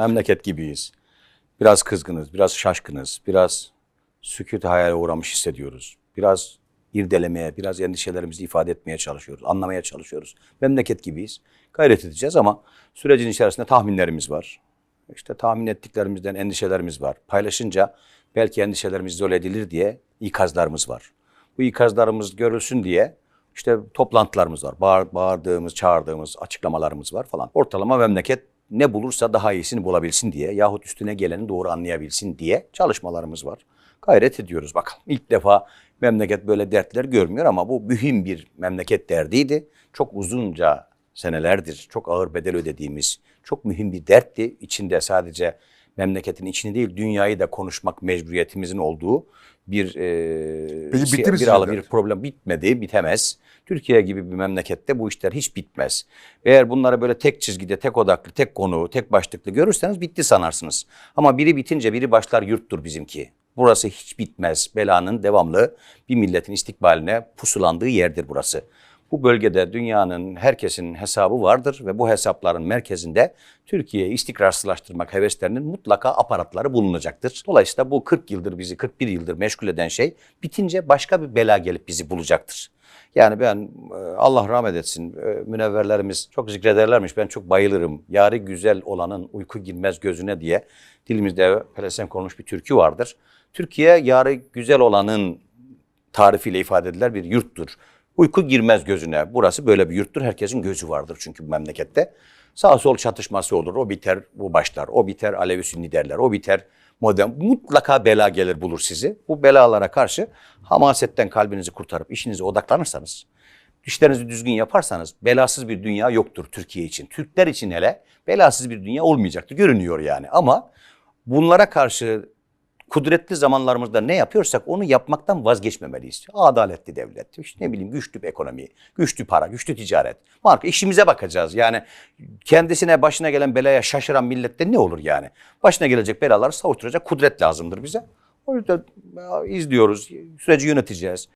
memleket gibiyiz. Biraz kızgınız, biraz şaşkınız, biraz sükût hayale uğramış hissediyoruz. Biraz irdelemeye, biraz endişelerimizi ifade etmeye çalışıyoruz, anlamaya çalışıyoruz. Memleket gibiyiz. Gayret edeceğiz ama sürecin içerisinde tahminlerimiz var. İşte tahmin ettiklerimizden endişelerimiz var. Paylaşınca belki endişelerimiz izole edilir diye ikazlarımız var. Bu ikazlarımız görülsün diye işte toplantılarımız var. Bağır, bağırdığımız, çağırdığımız açıklamalarımız var falan. Ortalama memleket ne bulursa daha iyisini bulabilsin diye yahut üstüne geleni doğru anlayabilsin diye çalışmalarımız var. Gayret ediyoruz bakalım. İlk defa memleket böyle dertler görmüyor ama bu mühim bir memleket derdiydi. Çok uzunca senelerdir çok ağır bedel ödediğimiz çok mühim bir dertti. İçinde sadece memleketin içini değil dünyayı da konuşmak mecburiyetimizin olduğu bir e, Peki bitti mi bir, dert? bir problem bitmedi, bitemez. Türkiye gibi bir memlekette bu işler hiç bitmez. Eğer bunları böyle tek çizgide, tek odaklı, tek konu, tek başlıklı görürseniz bitti sanarsınız. Ama biri bitince biri başlar yurttur bizimki. Burası hiç bitmez. Belanın devamlı bir milletin istikbaline pusulandığı yerdir burası. Bu bölgede dünyanın herkesin hesabı vardır ve bu hesapların merkezinde Türkiye'yi istikrarsızlaştırmak heveslerinin mutlaka aparatları bulunacaktır. Dolayısıyla bu 40 yıldır bizi 41 yıldır meşgul eden şey bitince başka bir bela gelip bizi bulacaktır. Yani ben e, Allah rahmet etsin e, münevverlerimiz çok zikrederlermiş ben çok bayılırım. Yarı güzel olanın uyku girmez gözüne diye dilimizde pelesenk olmuş bir türkü vardır. Türkiye yarı güzel olanın tarifiyle ifade edilen bir yurttur. Uyku girmez gözüne. Burası böyle bir yurttur. Herkesin gözü vardır çünkü bu memlekette. Sağ sol çatışması olur. O biter, bu başlar. O biter, Alevi Sünni derler. O biter, modern. Mutlaka bela gelir bulur sizi. Bu belalara karşı hamasetten kalbinizi kurtarıp işinize odaklanırsanız, işlerinizi düzgün yaparsanız belasız bir dünya yoktur Türkiye için. Türkler için hele belasız bir dünya olmayacaktır. Görünüyor yani. Ama bunlara karşı kudretli zamanlarımızda ne yapıyorsak onu yapmaktan vazgeçmemeliyiz. Adaletli devlet, işte ne bileyim güçlü bir ekonomi, güçlü para, güçlü ticaret. Marka işimize bakacağız. Yani kendisine başına gelen belaya şaşıran millette ne olur yani? Başına gelecek belaları savuşturacak kudret lazımdır bize. O yüzden ya, izliyoruz, süreci yöneteceğiz.